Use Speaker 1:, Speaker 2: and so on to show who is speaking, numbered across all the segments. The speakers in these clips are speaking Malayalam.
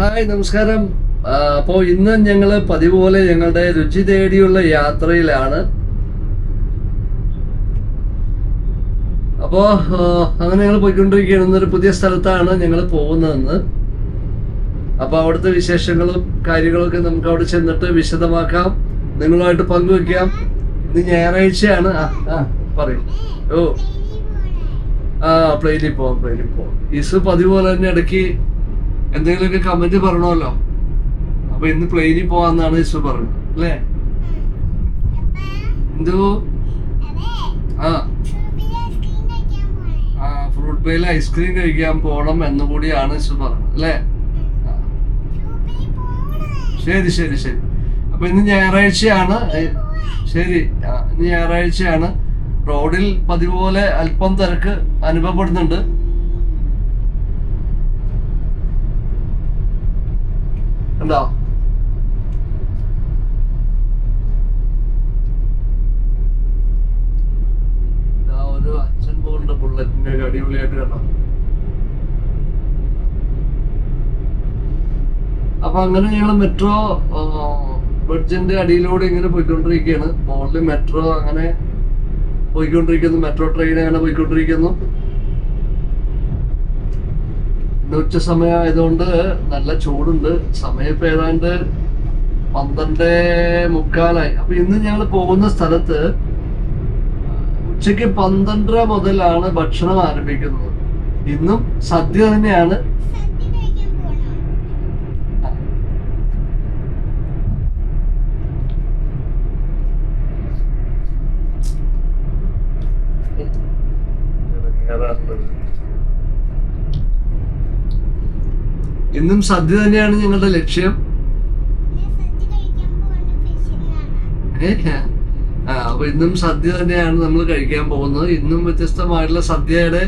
Speaker 1: ഹായ് നമസ്കാരം. അപ്പോൾ അപ്പോ ഇന്ന് ഞങ്ങൾ പതിവ് പോലെ ഞങ്ങളുടെ രുചി തേടിയുള്ള യാത്രയിലാണ്. അപ്പോ അങ്ങനെ ഞങ്ങൾ പോയിക്കൊണ്ടിരിക്കുകയാണ്. ഇന്നൊരു പുതിയ സ്ഥലത്താണ് ഞങ്ങൾ പോകുന്നതെന്ന്. അപ്പൊ അവിടുത്തെ വിശേഷങ്ങളും കാര്യങ്ങളൊക്കെ നമുക്ക് അവിടെ ചെന്നിട്ട് വിശദമാക്കാം. നിങ്ങളുമായിട്ട് പങ്കുവെക്കാം. ഇന്ന് ഞായറാഴ്ചയാണ്. ആ ആ പറയും. ഓ. ആ പ്ലെയിനിൽ പോവാം പ്ലെയിനിൽ പോവാം. ഇസ് പതിവ് പോലെ തന്നെ ഇടയ്ക്ക് എന്തെങ്കിലുമൊക്കെ കമന്റ് പറയണമല്ലോ. അപ്പൊ ഇന്ന് പ്ലെയിനിൽ പോവാന്നാണ് ഇസ് പറഞ്ഞത് അല്ലേ? എന്തോ? ആ. ആ ഫ്രൂട്ട് പേയിൽ ഐസ്ക്രീം കഴിക്കാൻ പോണം എന്ന് കൂടിയാണ് ഇസ് പറഞ്ഞത് അല്ലേ. ശരി ശരി ശരി. അപ്പൊ ഇന്ന് ഞായറാഴ്ചയാണ്. ശരി. ഇന്ന് ഞായറാഴ്ചയാണ്. റോഡിൽ പതിവ് പോലെ അല്പം തിരക്ക് അനുഭവപ്പെടുന്നുണ്ട്. ഇതാ ഒരു അച്ഛൻ കണ്ടോ? അപ്പൊ അങ്ങനെ ഞങ്ങൾ മെട്രോ ബ്രിഡ്ജിന്റെ അടിയിലൂടെ ഇങ്ങനെ പോയിക്കൊണ്ടിരിക്കുകയാണ് മുകളിൽ മെട്രോ അങ്ങനെ പോയിക്കൊണ്ടിരിക്കുന്നു. മെട്രോ ട്രെയിൻ അങ്ങനെ പോയിക്കൊണ്ടിരിക്കുന്നു ഇന്ന് ഉച്ച സമയം ആയതുകൊണ്ട് നല്ല ചൂടുണ്ട്. സമയം ഇപ്പൊ ഏതാണ്ട് പന്ത്രണ്ട് മുക്കാലായി. അപ്പൊ ഇന്ന് ഞങ്ങൾ പോകുന്ന സ്ഥലത്ത് ഉച്ചയ്ക്ക് പന്ത്രണ്ടര മുതലാണ് ഭക്ഷണം ആരംഭിക്കുന്നത്. ഇന്നും സദ്യ തന്നെയാണ്. ഇന്നും സദ്യ തന്നെയാണ് ഞങ്ങളുടെ ലക്ഷ്യം? ആ അപ്പൊ ഇന്നും സദ്യ തന്നെയാണ് നമ്മൾ കഴിക്കാൻ പോകുന്നത്. ഇന്നും വ്യത്യസ്തമായിട്ടുള്ള സദ്യയുടെ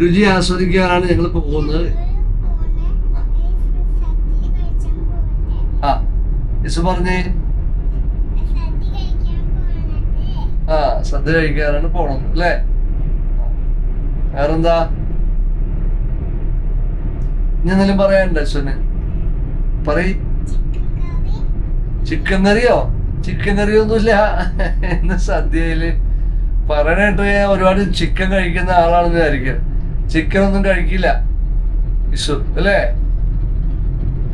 Speaker 1: രുചി ആസ്വദിക്കാനാണ് ഞങ്ങൾ പോകുന്നത്. ആ പറഞ്ഞേ. ആ സദ്യ കഴിക്കാനാണ് പോണത് അല്ലേ? വേറെന്താ? ഇനി എന്തെങ്കിലും പറയാനുണ്ടോ അശ്വന്? പറയ്. ചിക്കൻ കറിയോ? ചിക്കൻ കറിയൊന്നുമില്ല. എന്ന സദ്യയിൽ? പറയണേട്ട് ഒരുപാട് ചിക്കൻ കഴിക്കുന്ന ആളാണെന്ന് വിചാരിക്കും. ചിക്കൻ ഒന്നും കഴിക്കില്ല. ഇഷു അല്ലേ?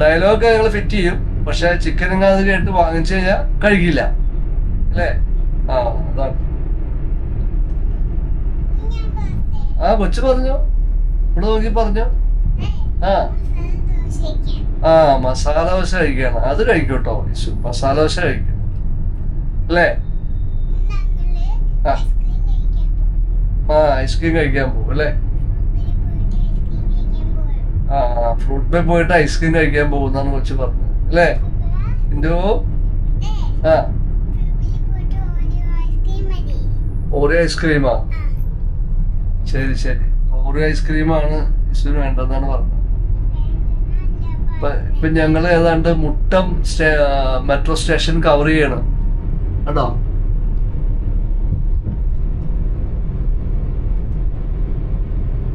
Speaker 1: ഡയലോഗ് ഞങ്ങൾ ഫിറ്റ് ചെയ്യും. പക്ഷെ ചിക്കൻ എങ്ങാതെ കേട്ട് വാങ്ങിച്ചു കഴിഞ്ഞാൽ കഴിക്കില്ല. അല്ലേ? ആ അതാണ്. ആ കൊച്ചു പറഞ്ഞോ? ഇവിടെ നോക്കി പറഞ്ഞോ? ആ. ആ മസാല ദോശ കഴിക്കണം. അത് കഴിക്കട്ടോ. യേശു മസാല ദോശ കഴിക്കും. അല്ലേ? ആ. ഐസ്ക്രീം കഴിക്കാൻ പോകും അല്ലേ? ആ ഫ്രൂട്ട് ബേ പോയിട്ട് ഐസ്ക്രീം കഴിക്കാൻ പോകുന്നാണ് കൊച്ചു പറഞ്ഞത് അല്ലേ? എന്തോ? ആ. ഓരോ ഐസ്ക്രീമാ? ശരി ശരി. ഓരോ ഐസ്ക്രീമാണ് യേശുവിന് വേണ്ടതെന്നാണ് പറഞ്ഞത്. ഇപ്പൊ ഞങ്ങൾ ഏതാണ്ട് മുട്ടം മെട്രോ സ്റ്റേഷൻ കവർ ചെയ്യണം. കേട്ടോ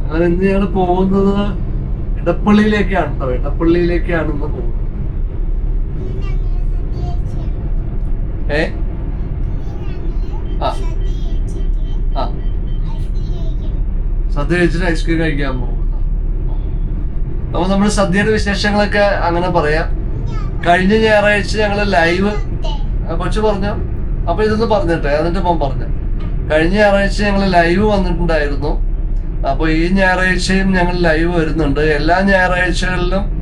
Speaker 1: അങ്ങനെ ഇന്ന് ഞങ്ങൾ പോകുന്നത് ഇടപ്പള്ളിയിലേക്കാണ് കേട്ടോ. ഇടപ്പള്ളിയിലേക്കാണ് ഇന്ന് പോകുന്നത്. ഏ? ആ. ആ. സദ്യ ഐസ്ക്രീം കഴിക്കാൻ പോകുന്നു. അപ്പൊ നമ്മൾ സദ്യയുടെ വിശേഷങ്ങളൊക്കെ അങ്ങനെ പറയാം. കഴിഞ്ഞ ഞായറാഴ്ച ഞങ്ങൾ ലൈവ് കൊച്ചു പറഞ്ഞു. അപ്പൊ ഇതൊന്ന് പറഞ്ഞിട്ടെ അതിന്റെ മോൻ പറഞ്ഞു. കഴിഞ്ഞ ഞായറാഴ്ച ഞങ്ങൾ ലൈവ് വന്നിട്ടുണ്ടായിരുന്നു. അപ്പൊ ഈ ഞായറാഴ്ചയും ഞങ്ങൾ ലൈവ് വരുന്നുണ്ട്. എല്ലാ ഞായറാഴ്ചകളിലും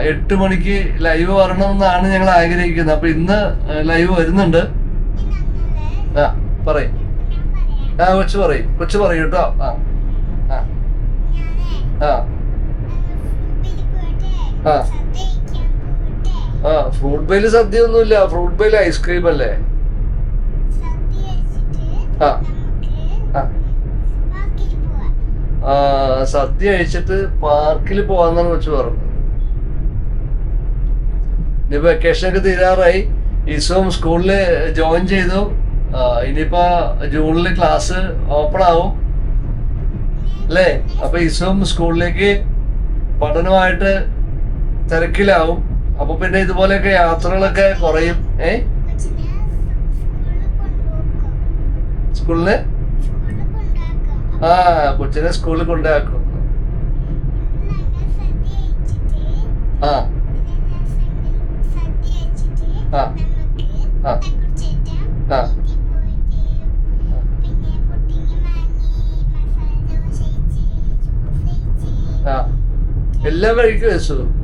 Speaker 1: എട്ട് മണിക്ക് ലൈവ് വരണം എന്നാണ് ഞങ്ങൾ ആഗ്രഹിക്കുന്നത്. അപ്പൊ ഇന്ന് ലൈവ് വരുന്നുണ്ട്. ആ പറയും. ആ കൊച്ചു പറയും. കൊച്ചു പറയും കേട്ടോ. ആ ആ. ആ. ആ. ആ ഫ്രൂട്ട് ബൈൽ സദ്യ ഒന്നുമില്ല ഫ്രൂട്ട് ബൈൽ ഐസ്ക്രീം അല്ലേ? ആ. ആ. സദ്യ കഴിച്ചിട്ട് പാർക്കിൽ പോവാന്നാണ് വെച്ച് പറഞ്ഞു ഇനി വെക്കേഷൻ ഒക്കെ തീരാറായി. ഈസോം സ്കൂളിൽ ജോയിൻ ചെയ്തു. ഇനിയിപ്പോ ജൂണിൽ ക്ലാസ് ഓപ്പൺ ആവും. അല്ലേ? അപ്പൊ ഈസോം സ്കൂളിലേക്ക് പഠനമായിട്ട്
Speaker 2: തിരക്കിലാവും. അപ്പൊ പിന്നെ ഇതുപോലെയൊക്കെ യാത്രകളൊക്കെ കുറയും. ഏ?
Speaker 3: സ്കൂളിന്
Speaker 2: ആ കൊച്ചിനെ സ്കൂളിൽ കൊണ്ടാക്കും. ആ. എല്ലാം
Speaker 3: പോയിട്ട്
Speaker 4: പിന്നെ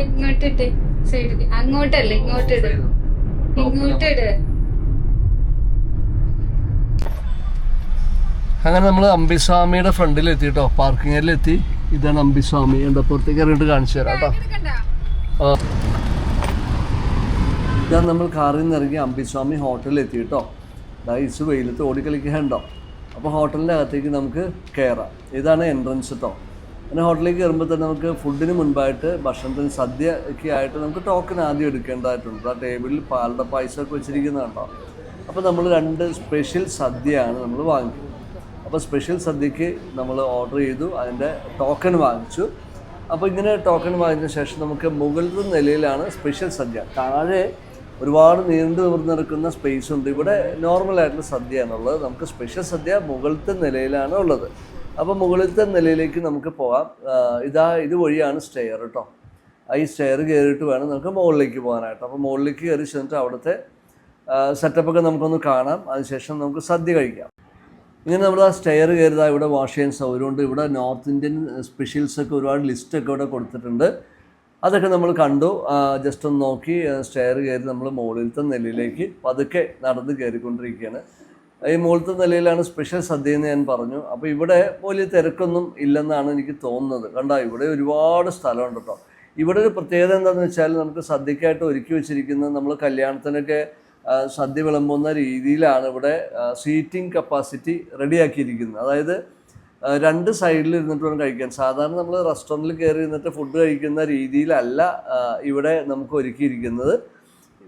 Speaker 4: ഇങ്ങോട്ട് ഇട്ട് സൈഡിൽ അങ്ങോട്ടല്ല ഇങ്ങോട്ട് ഇട്. ഇങ്ങോട്ട് ഇട്.
Speaker 2: അങ്ങനെ നമ്മൾ അമ്പിസ്വാമിയുടെ ഫ്രണ്ടിൽ എത്തി കേട്ടോ പാർക്കിംഗ് ഏരിയയിൽ എത്തി. ഇതാണ് അമ്പിസ്വാമി എന്താ പുറത്തേക്ക് ഇറങ്ങിട്ട് കാണിച്ചു തരാം കേട്ടോ ആ. ഇതാ നമ്മൾ കാറിൽ നിന്ന് ഇറങ്ങി അമ്പിസ്വാമി ഹോട്ടലിൽ എത്തി കേട്ടോ ഇസ് വെയിലത്ത് ഓടിക്കളിക്കുന്നുണ്ടോ അപ്പോൾ ഹോട്ടലിന്റെ അകത്തേക്ക് നമുക്ക് കയറാം ഇതാണ് എൻട്രൻസ് കേട്ടോ പിന്നെ ഹോട്ടലിലേക്ക് കയറുമ്പോൾ തന്നെ നമുക്ക് ഫുഡിന് മുൻപായിട്ട് ഭക്ഷണത്തിന് സദ്യ ഒക്കെ ആയിട്ട് നമുക്ക് ടോക്കൺ ആദ്യം എടുക്കേണ്ടതായിട്ടുണ്ട്. ആ ടേബിളിൽ പാലട പായസമൊക്കെ ഒക്കെ വെച്ചിരിക്കുന്നതുണ്ടോ അപ്പോൾ നമ്മൾ രണ്ട് സ്പെഷ്യൽ സദ്യയാണ് നമ്മൾ വാങ്ങിക്കുന്നത്. അപ്പോൾ സ്പെഷ്യൽ സദ്യക്ക് നമ്മൾ ഓർഡർ ചെയ്തു അതിന്റെ ടോക്കൺ വാങ്ങിച്ചു. അപ്പോൾ ഇങ്ങനെ ടോക്കൺ വാങ്ങിച്ചതിന് ശേഷം നമുക്ക് മുകളിലത്തെ നിലയിലാണ് സ്പെഷ്യൽ സദ്യ. താഴെ ഒരുപാട് നീണ്ടു നിവർന്ന് നിൽക്കുന്ന സ്പേസ് ഉണ്ട്. ഇവിടെ നോർമൽ ആയിട്ടുള്ള സദ്യ എന്നുള്ളത് നമുക്ക് സ്പെഷ്യൽ സദ്യ മുകളിലത്തെ നിലയിലാണ് ഉള്ളത്. അപ്പോൾ മുകളിലത്തെ നിലയിലേക്ക് നമുക്ക് പോകാം ഇതാ ഇതാ ഇതുവഴിയാണ് സ്റ്റെയർ കേട്ടോ ഈ സ്റ്റെയർ കയറിയിട്ട് വേണം നമുക്ക് മുകളിലേക്ക് പോകാനായിട്ട്. അപ്പോൾ മുകളിലേക്ക് കയറി ചെന്നിട്ട് അവിടുത്തെ സെറ്റപ്പൊക്കെ നമുക്കൊന്ന് കാണാം. അതിനുശേഷം നമുക്ക് സദ്യ കഴിക്കാം. ഇങ്ങനെ നമ്മൾ ആ സ്റ്റെയർ കയറിയതാ ഇവിടെ വാഷ് ചെയ്യാൻ സൗകര്യമുണ്ട്. ഇവിടെ നോർത്ത് ഇന്ത്യൻ സ്പെഷ്യൽസ് ഒക്കെ ഒരുപാട് ലിസ്റ്റൊക്കെ ഇവിടെ കൊടുത്തിട്ടുണ്ട്. അതൊക്കെ നമ്മൾ കണ്ടു. ജസ്റ്റ് ഒന്ന് നോക്കി. സ്റ്റെയർ കയറി നമ്മൾ മുകളിലത്തെ നിലയിലേക്ക് പതുക്കെ നടന്ന് കയറിക്കൊണ്ടിരിക്കുകയാണ്. ഈ മുകളിലത്തെ നിലയിലാണ് സ്പെഷ്യൽ സദ്യ എന്ന് ഞാൻ പറഞ്ഞു. അപ്പോൾ ഇവിടെ വലിയ തിരക്കൊന്നും ഇല്ലെന്നാണ് എനിക്ക് തോന്നുന്നത്. കണ്ടോ ഇവിടെ ഒരുപാട് സ്ഥലമുണ്ട് കേട്ടോ ഇവിടെ ഒരു പ്രത്യേകത എന്താണെന്ന് വെച്ചാൽ നമുക്ക് സദ്യക്കായിട്ട് ഒരുക്കി വെച്ചിരിക്കുന്നത് നമ്മൾ കല്യാണത്തിനൊക്കെ സദ്യ വിളമ്പുന്ന രീതിയിലാണ് ഇവിടെ സീറ്റിംഗ് കപ്പാസിറ്റി റെഡിയാക്കിയിരിക്കുന്നത്. അതായത് രണ്ട് സൈഡിൽ ഇരുന്നിട്ട് വേണം കഴിക്കാൻ. സാധാരണ നമ്മൾ റെസ്റ്റോറന്റിൽ കയറി ഇരുന്നിട്ട് ഫുഡ് കഴിക്കുന്ന രീതിയിലല്ല ഇവിടെ നമുക്ക് ഒരുക്കിയിരിക്കുന്നത്.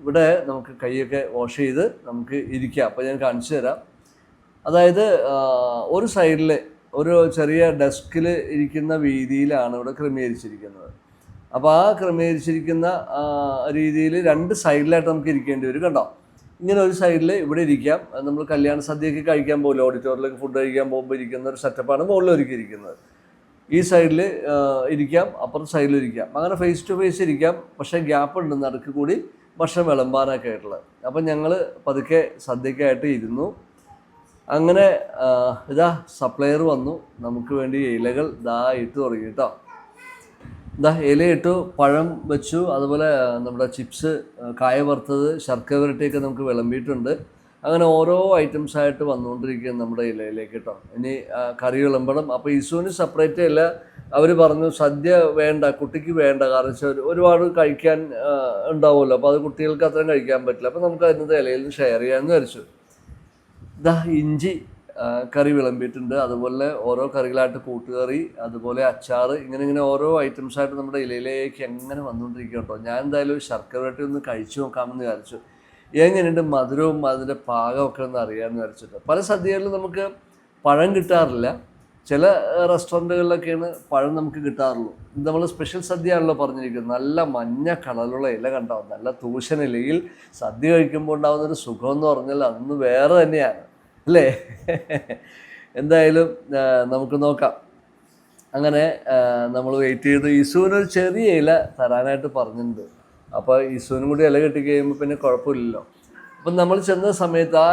Speaker 2: ഇവിടെ നമുക്ക് കൈയൊക്കെ വാഷ് ചെയ്ത് നമുക്ക് ഇരിക്കാം. അപ്പോൾ ഞാൻ കാണിച്ചു തരാം. അതായത് ഒരു സൈഡിൽ ഒരു ചെറിയ ഡെസ്കിൽ ഇരിക്കുന്ന രീതിയിലാണ് ഇവിടെ ക്രമീകരിച്ചിരിക്കുന്നത്. അപ്പോൾ ആ ക്രമീകരിച്ചിരിക്കുന്ന രീതിയിൽ രണ്ട് സൈഡിലായിട്ട് നമുക്ക് ഇരിക്കേണ്ടി വരും കണ്ടോ? ഇങ്ങനെ ഒരു സൈഡിൽ ഇവിടെ ഇരിക്കാം. നമ്മൾ കല്യാണ സദ്യയൊക്കെ കഴിക്കാൻ പോകില്ല ഓഡിറ്റോറിയത്തിലേക്ക് ഫുഡ് കഴിക്കാൻ പോകുമ്പോൾ ഇരിക്കുന്ന ഒരു സെറ്റപ്പാണ് മുകളിൽ ഒരുക്കിയിരിക്കുന്നത് ഈ സൈഡിൽ ഇരിക്കാം അപ്പുറത്തെ സൈഡിൽ ഇരിക്കാം. അങ്ങനെ ഫേസ് ടു ഫേസ് ഇരിക്കാം. പക്ഷേ ഗ്യാപ്പ് ഉണ്ട് നടുക്ക് കൂടി ഭക്ഷണം വിളമ്പാനൊക്കെ ആയിട്ടുള്ളത് അപ്പം ഞങ്ങൾ പതുക്കെ സദ്യക്കായിട്ട് ഇരുന്നു. അങ്ങനെ ഇതാ സപ്ലയർ വന്നു. നമുക്ക് വേണ്ടി ഇലകൾ ദാ ഇട്ട് തുടങ്ങി കേട്ടോ ഇതാ ഇലയിട്ടു പഴം വെച്ചു അതുപോലെ നമ്മുടെ ചിപ്സ് കായ വറുത്തത് ശർക്കര വരട്ടിയൊക്കെ നമുക്ക് വിളമ്പിയിട്ടുണ്ട്. അങ്ങനെ ഓരോ ഐറ്റംസ് ആയിട്ട് വന്നുകൊണ്ടിരിക്കുകയാണ് നമ്മുടെ ഇലയിലേക്ക് കേട്ടോ. ഇനി കറി വിളമ്പണം. അപ്പോൾ ഇസുവിന് സെപ്പറേറ്റ് അല്ല അവർ പറഞ്ഞു സദ്യ വേണ്ട കുട്ടിക്ക് വേണ്ട. കാരണം വെച്ചാൽ ഒരു- ഒരുപാട് കഴിക്കാൻ ഉണ്ടാവുമല്ലോ. അപ്പോൾ അത് കുട്ടികൾക്ക് അത്രയും കഴിക്കാൻ പറ്റില്ല. അപ്പോൾ നമുക്ക് അതിനകത്ത് ഇലയിൽ നിന്ന് ഷെയർ ചെയ്യാമെന്ന് വിചാരിച്ചു. ദാ ഇഞ്ചി കറി വിളമ്പിയിട്ടുണ്ട്. അതുപോലെ ഓരോ കറികളായിട്ട് കൂട്ടുകറി അതുപോലെ അച്ചാർ ഇങ്ങനെ ഇങ്ങനെ ഓരോ ഐറ്റംസായിട്ട് നമ്മുടെ ഇലയിലേക്ക് എങ്ങനെ വന്നുകൊണ്ടിരിക്കുക കേട്ടോ. ഞാൻ എന്തായാലും ശർക്കര വരട്ടി ഒന്ന് കഴിച്ചു നോക്കാമെന്ന് വിചാരിച്ചു. എങ്ങനെയുണ്ട് മധുരവും അതിന്റെ പാകമൊക്കെ ഒന്ന് അറിയാമെന്ന് വിചാരിച്ചിട്ട്. പല സദ്യകളിലും നമുക്ക് പഴം കിട്ടാറില്ല. ചില റെസ്റ്റോറന്റുകളിലൊക്കെയാണ് പഴം നമുക്ക് കിട്ടാറുള്ളൂ. നമ്മൾ സ്പെഷ്യൽ സദ്യയാണല്ലോ പറഞ്ഞിരിക്കുന്നത്. നല്ല മഞ്ഞ കളറുള്ള ഇല കണ്ടാവും നല്ല തൂശനിലയിൽ സദ്യ കഴിക്കുമ്പോൾ ഉണ്ടാകുന്ന ഒരു സുഖം എന്ന് പറഞ്ഞാൽ അന്ന് വേറെ തന്നെയാണ്. അല്ലേ? എന്തായാലും നമുക്ക് നോക്കാം. അങ്ങനെ നമ്മൾ വെയിറ്റ് ചെയ്ത്. ഇസുവിനൊരു ചെറിയ ഇല തരാനായിട്ട് പറഞ്ഞിട്ടുണ്ട്. അപ്പോൾ ഈശോനും കൂടി ഇല കെട്ടി കഴിയുമ്പോൾ പിന്നെ കുഴപ്പമില്ലല്ലോ. അപ്പം നമ്മൾ ചെന്ന സമയത്ത് ആ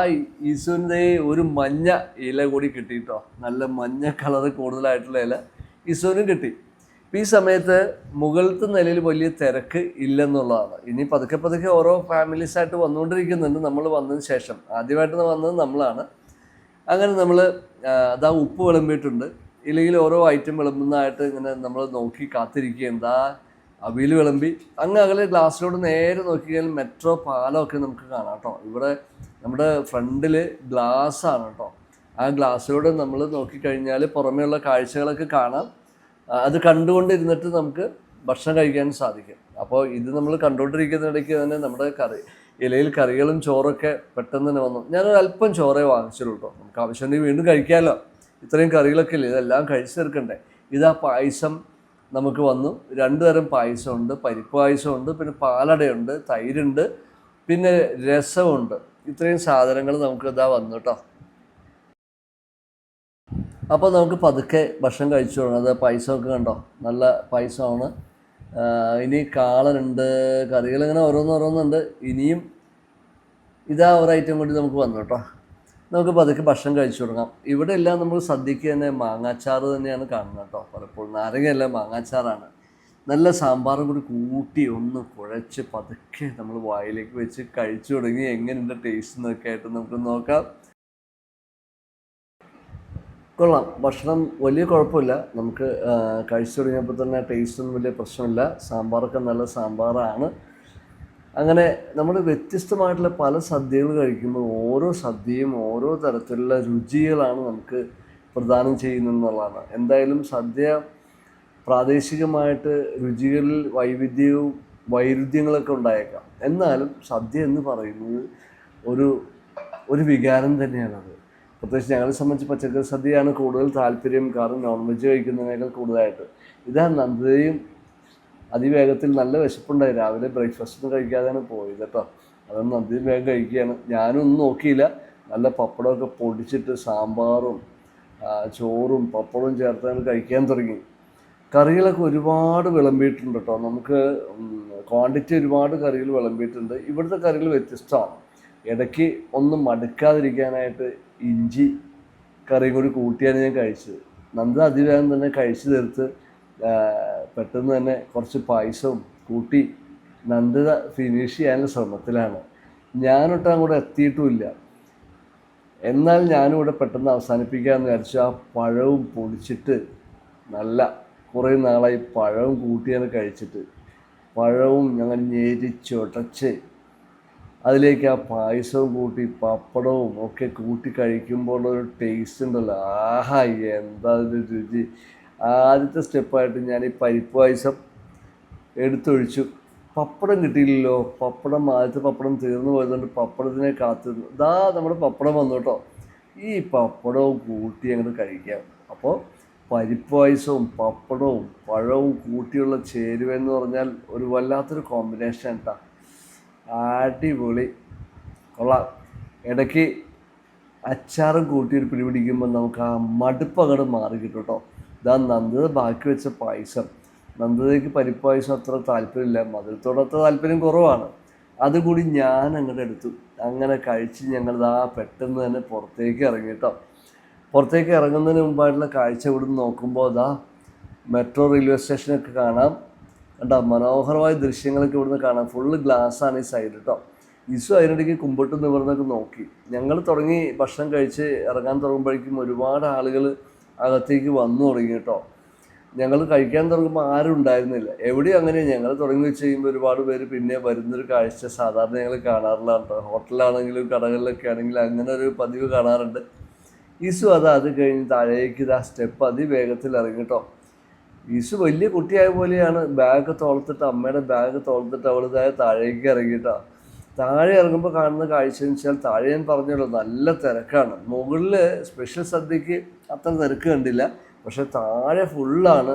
Speaker 2: ഈശോന്റെ ഒരു മഞ്ഞ ഇല കൂടി കിട്ടി കിട്ടിയിട്ടോ. നല്ല മഞ്ഞ കളർ കൂടുതലായിട്ടുള്ള ഇല ഈശോനും കിട്ടി. ഈ സമയത്ത് മുകളിലത്തെ നിലയിൽ വലിയ തിരക്ക് ഇല്ലെന്നുള്ളതാണ്. ഇനി പതുക്കെ പതുക്കെ ഓരോ ഫാമിലീസായിട്ട് വന്നുകൊണ്ടിരിക്കുന്നുണ്ട്. നമ്മൾ വന്നതിന് ശേഷം. ആദ്യമായിട്ട് വന്നത് നമ്മളാണ്. അങ്ങനെ നമ്മൾ അതാ ഉപ്പ് വിളമ്പിയിട്ടുണ്ട്. ഇല്ലെങ്കിൽ ഓരോ ഐറ്റം വിളമ്പുന്നതായിട്ട് ഇങ്ങനെ നമ്മൾ നോക്കി കാത്തിരിക്കുക എന്താ അവിയൽ വിളമ്പി അങ്ങ് അകലെ ഗ്ലാസ്സിലോട്ട് നേരെ നോക്കിയാൽ മെട്രോ പാലമൊക്കെ നമുക്ക് കാണാം കേട്ടോ. ഇവിടെ നമ്മുടെ ഫ്രണ്ടിൽ ഗ്ലാസ് ആണ് കേട്ടോ. ആ ഗ്ലാസ്സിലൂടെ നമ്മൾ നോക്കിക്കഴിഞ്ഞാൽ പുറമേയുള്ള കാഴ്ചകളൊക്കെ കാണാം. അത് കണ്ടുകൊണ്ടിരുന്നിട്ട് നമുക്ക് ഭക്ഷണം കഴിക്കാൻ സാധിക്കും. അപ്പോൾ ഇത് നമ്മൾ കണ്ടുകൊണ്ടിരിക്കുന്നിടയ്ക്ക് തന്നെ നമ്മുടെ കറി ഇലയിൽ കറികളും ചോറൊക്കെ പെട്ടെന്ന് തന്നെ വന്നു. ഞാനൊരു അല്പം ചോറേ വാങ്ങിച്ചുള്ളൂ കേട്ടോ. നമുക്ക് ആവശ്യമുണ്ടെങ്കിൽ വീണ്ടും കഴിക്കാമല്ലോ. ഇത്രയും കറികളൊക്കെ ഇല്ലേ? ഇതെല്ലാം കഴിച്ചു തീർക്കണ്ടേ? ഇതാ പായസം നമുക്ക് വന്നു. രണ്ട് തരം പായസമുണ്ട്. പരിപ്പ് പായസമുണ്ട്. പിന്നെ പാലടയുണ്ട്. തൈരുണ്ട്. പിന്നെ രസമുണ്ട്. ഇത്രയും സാധനങ്ങൾ നമുക്ക് ഇതാ വന്നു കേട്ടോ അപ്പോൾ നമുക്ക് പതുക്കെ ഭക്ഷണം കഴിച്ചു തുടങ്ങാം. അത് പായസമൊക്കെ കണ്ടോ? നല്ല പായസമാണ്. ഇനി കാളനുണ്ട്. കറികളിങ്ങനെ ഓരോന്നോരോന്നുണ്ട് ഇനിയും ഇതാ ഒരു ഐറ്റം കൂടി നമുക്ക് വന്നു കേട്ടോ നമുക്ക് പതുക്കെ ഭക്ഷണം കഴിച്ചു തുടങ്ങാം. ഇവിടെ എല്ലാം നമ്മൾ സദ്യക്ക് തന്നെ മാങ്ങാച്ചാറ് തന്നെയാണ് കാണുന്നത് കേട്ടോ. പലപ്പോഴും നാരങ്ങയല്ല മാങ്ങാച്ചാറാണ്. നല്ല സാമ്പാറും കൂടി കൂട്ടി ഒന്ന് കുഴച്ച് പതുക്കെ നമ്മൾ വായിലേക്ക് വെച്ച് കഴിച്ചു തുടങ്ങി എങ്ങനെയുണ്ട് ടേസ്റ്റ് എന്നൊക്കെ ആയിട്ട് നമുക്ക് നോക്കാം. കൊള്ളാം. ഭക്ഷണം വലിയ കുഴപ്പമില്ല. നമുക്ക് കഴിച്ചു തുടങ്ങിയപ്പോൾ തന്നെ ടേസ്റ്റൊന്നും വലിയ പ്രശ്നമില്ല. സാമ്പാറൊക്കെ നല്ല സാമ്പാറാണ്. അങ്ങനെ നമ്മൾ വ്യത്യസ്തമായിട്ടുള്ള പല സദ്യകൾ കഴിക്കുമ്പോൾ ഓരോ സദ്യയും ഓരോ തരത്തിലുള്ള രുചികളാണ് നമുക്ക് പ്രദാനം ചെയ്യുന്നതെന്നുള്ളതാണ്. എന്തായാലും സദ്യ പ്രാദേശികമായിട്ട് രുചികളിൽ വൈവിധ്യവും വൈരുദ്ധ്യങ്ങളൊക്കെ ഉണ്ടായേക്കാം. എന്നാലും സദ്യ എന്ന് പറയുന്നത് ഒരു ഒരു വികാരം തന്നെയാണത്. പ്രത്യേകിച്ച് ഞങ്ങളെ സംബന്ധിച്ച് പച്ചക്കറി സദ്യയാണ് കൂടുതൽ താല്പര്യം. കാരണം നോൺ വെജ് കഴിക്കുന്നതിനേക്കാൾ കൂടുതലായിട്ട്. ഇതാ നന്ദയും അതിവേഗത്തിൽ നല്ല വിശപ്പുണ്ടായി. രാവിലെ ബ്രേക്ക്ഫാസ്റ്റ് ഒന്നും കഴിക്കാതെയാണ് പോയത് കേട്ടോ. അതൊന്നും അതിവേഗം കഴിക്കുകയാണ്. ഞാനും ഒന്നും നോക്കിയില്ല. നല്ല പപ്പടമൊക്കെ പൊടിച്ചിട്ട് സാമ്പാറും ചോറും പപ്പടവും ചേർത്താണ് കഴിക്കാൻ തുടങ്ങി. കറികളൊക്കെ ഒരുപാട് വിളമ്പിയിട്ടുണ്ട് കേട്ടോ. നമുക്ക് ക്വാണ്ടിറ്റി ഒരുപാട് കറികൾ വിളമ്പിയിട്ടുണ്ട്. ഇവിടുത്തെ കറികൾ വ്യത്യസ്തമാണ്. ഇടയ്ക്ക് ഒന്നും മടുക്കാതിരിക്കാനായിട്ട് ഇഞ്ചി കറിയും കൂടി കൂട്ടിയാണ് ഞാൻ കഴിച്ചത്. നന്ദ അതിവേഗം തന്നെ കഴിച്ചു തീർത്ത് പെട്ടെന്ന് തന്നെ കുറച്ച് പായസവും കൂട്ടി നന്ദിത ഫിനിഷ് ചെയ്യാനുള്ള ശ്രമത്തിലാണ്. ഞാനൊട്ടും അങ്ങോട്ട് എത്തിയിട്ടുമില്ല. എന്നാൽ ഞാനും ഇവിടെ പെട്ടെന്ന് അവസാനിപ്പിക്കാമെന്ന് വിചാരിച്ചു. ആ പഴവും പൊടിച്ചിട്ട് നല്ല കുറേ നാളായി പഴവും കൂട്ടിയാണ് കഴിച്ചിട്ട് പഴവും ഞങ്ങൾ ഞെരിച്ചൊടച്ച് അതിലേക്ക് ആ പായസവും കൂട്ടി പപ്പടവും ഒക്കെ കൂട്ടി കഴിക്കുമ്പോൾ ഒരു ടേസ്റ്റ് ഉണ്ടല്ലോ. ആഹാ എന്താ രുചി. ആദ്യത്തെ സ്റ്റെപ്പായിട്ട് ഞാൻ ഈ പരിപ്പ് പായസം എടുത്തൊഴിച്ചു. പപ്പടം കിട്ടിയില്ലല്ലോ. പപ്പടം ആദ്യത്തെ പപ്പടം തീർന്നു പോയതുകൊണ്ട് പപ്പടത്തിനെ കാത്തിരുന്നു. ഇതാ നമ്മുടെ പപ്പടം വന്നു കേട്ടോ. ഈ പപ്പടവും കൂട്ടി അങ്ങോട്ട് കഴിക്കാം. അപ്പോൾ പരിപ്പ് പായസവും പപ്പടവും പഴവും കൂട്ടിയുള്ള ചേരുവ എന്ന് പറഞ്ഞാൽ ഒരു വല്ലാത്തൊരു കോമ്പിനേഷൻ കേട്ടോ അടിപൊളി. കൊള്ളാം. ഇടയ്ക്ക് അച്ചാറും കൂട്ടി ഒരു പിടിപിടിക്കുമ്പോൾ നമുക്ക് ആ മടുപ്പകട് മാറി കിട്ടും കേട്ടോ. ഇതാ നന്ദത ബാക്കി വെച്ച പായസം. നന്ദതയ്ക്ക് പരിപ്പായസം അത്ര താല്പര്യമില്ല. മധുരത്തോട് അത്ര താല്പര്യം കുറവാണ്. അതുകൂടി ഞാൻ അങ്ങോട്ട് എടുത്തു. അങ്ങനെ കഴിച്ച് ഞങ്ങൾ പെട്ടെന്ന് തന്നെ പുറത്തേക്ക് ഇറങ്ങി കേട്ടോ. പുറത്തേക്ക് ഇറങ്ങുന്നതിന് മുമ്പായിട്ടുള്ള കാഴ്ച ഇവിടെ നിന്ന് നോക്കുമ്പോൾ അതാ മെട്രോ റെയിൽവേ സ്റ്റേഷനൊക്കെ കാണാം. കണ്ടോ? മനോഹരമായ ദൃശ്യങ്ങളൊക്കെ ഇവിടുന്ന് കാണാം. ഫുള്ള് ഗ്ലാസ്സാണ് ഈ സൈഡ് കേട്ടോ ഇസു അതിനിടയ്ക്ക് കുമ്പിട്ട് നിവർന്നൊക്കെ നോക്കി. ഞങ്ങൾ തുടങ്ങി ഭക്ഷണം കഴിച്ച് ഇറങ്ങാൻ തുടങ്ങുമ്പോഴേക്കും ഒരുപാട് ആളുകൾ അകത്തേക്ക് വന്നു തുടങ്ങി കേട്ടോ. ഞങ്ങൾ കഴിക്കാൻ തുടങ്ങുമ്പോൾ ആരും ഉണ്ടായിരുന്നില്ല. എവിടെയും അങ്ങനെ ഞങ്ങൾ തുടങ്ങി വെച്ച് കഴിയുമ്പോൾ ഒരുപാട് പേര് പിന്നെ വരുന്നൊരു കാഴ്ച സാധാരണ ഞങ്ങൾ കാണാറില്ല കേട്ടോ. ഹോട്ടലാണെങ്കിലും കടകളിലൊക്കെ ആണെങ്കിലും അങ്ങനെ ഒരു പതിവ് കാണാറുണ്ട്. ഈശു അത് അത് കഴിഞ്ഞ് താഴേക്ക് ഇത് ആ സ്റ്റെപ്പ് അതിവേഗത്തിൽ ഇറങ്ങി കേട്ടോ. ഈശു വലിയ കുട്ടിയായ പോലെയാണ്. ബാഗ് തോളത്തിട്ട് അമ്മയുടെ ബാഗ് തോളത്തിട്ട് അവൾ ഇതായ താഴേക്ക് ഇറങ്ങിയിട്ടാ താഴെ ഇറങ്ങുമ്പോൾ കാണുന്ന കാഴ്ച എന്ന് വെച്ചാൽ താഴെ ഞാൻ പറഞ്ഞല്ലോ നല്ല തിരക്കാണ്. മുകളിൽ സ്പെഷ്യൽ സദ്യക്ക് അത്ര തിരക്ക് കണ്ടില്ല. പക്ഷെ താഴെ ഫുള്ളാണ്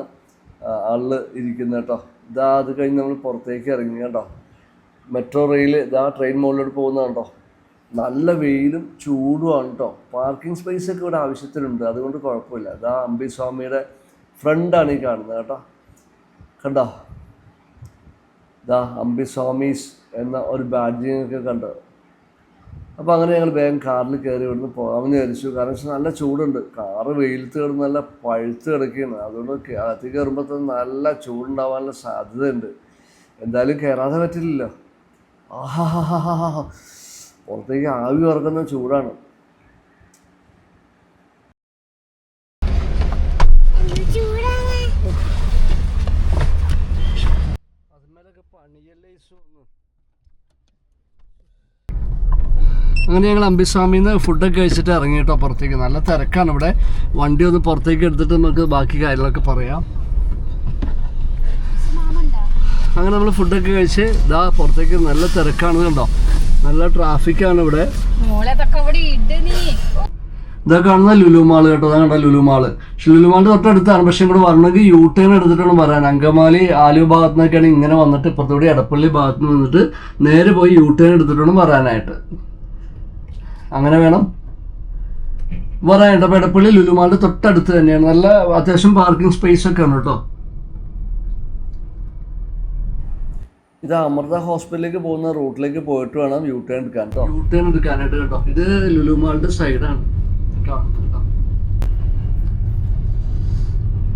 Speaker 2: ആൾ ഇരിക്കുന്നത് കേട്ടോ. ഇതാ അത് കഴിഞ്ഞ് നമ്മൾ പുറത്തേക്ക് ഇറങ്ങി കേട്ടോ. മെട്രോ റെയിൽ ഇതാ ട്രെയിൻ മുകളിലോട്ട് പോകുന്നത് കേട്ടോ. നല്ല വെയിലും ചൂടുമാണ് കേട്ടോ. പാർക്കിംഗ് സ്പേസ് ഒക്കെ ഇവിടെ ആവശ്യത്തിനുണ്ട് അതുകൊണ്ട് കുഴപ്പമില്ല. ഇതാ അമ്പി സ്വാമിയുടെ ഫ്രണ്ടാണ് ഈ കാണുന്നത് കേട്ടോ. കണ്ടോ? ഇതാ അമ്പി സ്വാമീസ് എന്ന ഒരു ബാഡ്ജിങ്ങൊക്കെ കണ്ടത് കണ്ടോ. അപ്പോൾ അങ്ങനെ ഞങ്ങൾ വേഗം കാറിൽ കയറി ഇവിടുന്ന് പോകാമെന്ന് വിചാരിച്ചു. കാരണം വെച്ചാൽ നല്ല ചൂടുണ്ട്. കാറ് വെയിലത്ത് കിടന്ന് നല്ല പഴുത്ത് കിടക്കുകയാണ് അതുകൊണ്ട് അകത്ത് കയറുമ്പോൾ തന്നെ നല്ല ചൂടുണ്ടാവാനുള്ള സാധ്യതയുണ്ട്. എന്തായാലും കയറാതെ പറ്റില്ലല്ലോ. ആഹാ പുറത്തേക്ക് ആവി പറക്കുന്ന ചൂടാണ്.
Speaker 1: അങ്ങനെ ഞങ്ങൾ അമ്പിസ്വാമിയിൽ നിന്ന് ഫുഡൊക്കെ കഴിച്ചിട്ട് ഇറങ്ങി കേട്ടോ പുറത്തേക്ക്. നല്ല തിരക്കാണ് ഇവിടെ. വണ്ടി ഒന്ന് പുറത്തേക്ക് എടുത്തിട്ട് നമുക്ക് ബാക്കി കാര്യങ്ങളൊക്കെ പറയാം. അങ്ങനെ നമ്മൾ ഫുഡൊക്കെ കഴിച്ച് ഇതാ പുറത്തേക്ക് നല്ല തിരക്കാണ് കണ്ടോ. നല്ല ട്രാഫിക്കാണ് ഇവിടെ.
Speaker 4: ഇതൊക്കെ
Speaker 1: ഇതാ കാണുന്ന ലുലു മാൾ കേട്ടോ. അതാ കണ്ട ലുലു മാൾ. പക്ഷെ ലുലു മാളിന്റെ തൊട്ടടുത്താണ്. പക്ഷെ ഇങ്ങോട്ട് വരണമെങ്കിൽ യൂ ടേൺ എടുത്തിട്ടാണ് പറയാൻ അങ്കമാലി ആലു ഭാഗത്തു നിന്നൊക്കെയാണ് ഇങ്ങനെ വന്നിട്ട് ഇപ്പുറത്തോടെ എടപ്പള്ളി ഭാഗത്ത് നിന്ന് വന്നിട്ട് നേരെ പോയി യൂ ടേൺ എടുത്തിട്ടാണ് വരാനായിട്ട്. അങ്ങനെ വേണം. വരാനായിട്ട് അപ്പൊ ലുലുമാളുടെ ലുലു മാളിന്റെ തൊട്ടടുത്ത് തന്നെയാണ്. നല്ല അത്യാവശ്യം പാർക്കിംഗ് സ്പേസ് ഒക്കെ ആണ് കേട്ടോ. ഇത് അമൃത ഹോസ്പിറ്റലിലേക്ക് പോകുന്ന റൂട്ടിലേക്ക് പോയിട്ട് വേണം യൂ ടേൺ എടുക്കാൻ കേട്ടോ. യൂ ടേൺ എടുക്കാനായിട്ട് കേട്ടോ. ഇത് ലുലുമാളുടെ സൈഡ് സൈഡാണ്?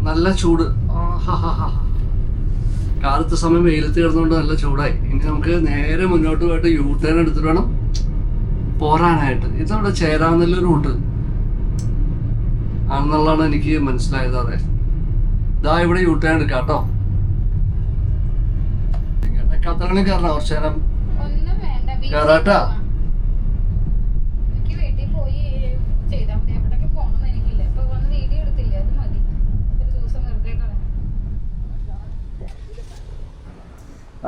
Speaker 1: നല്ല ചൂട്. കാലത്ത് സമയം വെയിലത്ത് കിടന്നുകൊണ്ട് നല്ല ചൂടായി. ഇനി നമുക്ക് നേരെ മുന്നോട്ട് പോയിട്ട് യൂ ടേൺ എടുത്തിട്ട് വേണം പോരാനായിട്ട്. ഇതവിടെ ചേരാന്നല്ല റൂട്ട്. ആണെന്നുള്ളതാണ് എനിക്ക് മനസ്സിലായത് അതെ. ഇതാ ഇവിടെ യൂട്ടേൺ ടേൺ എടുക്കാം കേട്ടോ. കത്തറണി കയറണം കുറച്ച് നേരം.
Speaker 4: വെറുതെ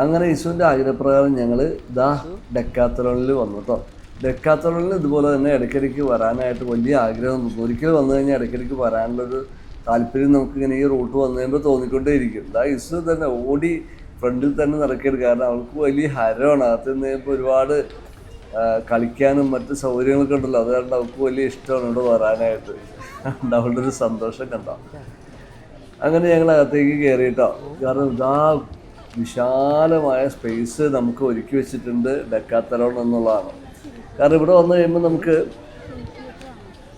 Speaker 1: അങ്ങനെ യേശുവിന്റെ ആഗ്രഹപ്രകാരം ഞങ്ങൾ ഇതാ ഡെക്കാത്തലോണിൽ വന്നു കേട്ടോ. ഡെക്കാത്തലോണിൽ ഇതുപോലെ തന്നെ ഇടയ്ക്കിടയ്ക്ക് വരാനായിട്ട് വലിയ ആഗ്രഹം തോന്നുന്നു ഒരിക്കൽ വന്നു കഴിഞ്ഞാൽ ഇടയ്ക്കിടയ്ക്ക് വരാനുള്ളൊരു താല്പര്യം നമുക്കിങ്ങനെ ഈ റൂട്ട് വന്നു കഴിയുമ്പോൾ തോന്നിക്കൊണ്ടേയിരിക്കും. ആ ഇസ് തന്നെ ഓടി ഫ്രണ്ടിൽ തന്നെ നടക്കരുത്. കാരണം അവൾക്ക് വലിയ ഹരമാണ്. അകത്ത് നിന്ന് കഴിയുമ്പോൾ ഒരുപാട് കളിക്കാനും മറ്റ് സൗകര്യങ്ങളൊക്കെ ഉണ്ടല്ലോ. അത് കാരണം അവൾക്ക് വലിയ ഇഷ്ടമാണ് ഇവിടെ വരാനായിട്ട്. അവളുടെ ഒരു സന്തോഷം കണ്ടോ? അങ്ങനെ ഞങ്ങൾ അകത്തേക്ക് കയറിയിട്ടോ കാരണം ഇതാ വിശാലമായ സ്പേസ് നമുക്ക് ഒരുക്കി വെച്ചിട്ടുണ്ട് ഡെക്കാത്തലോൺ എന്നുള്ളതാണ്. കാരണം ഇവിടെ വന്നു കഴിയുമ്പോൾ നമുക്ക്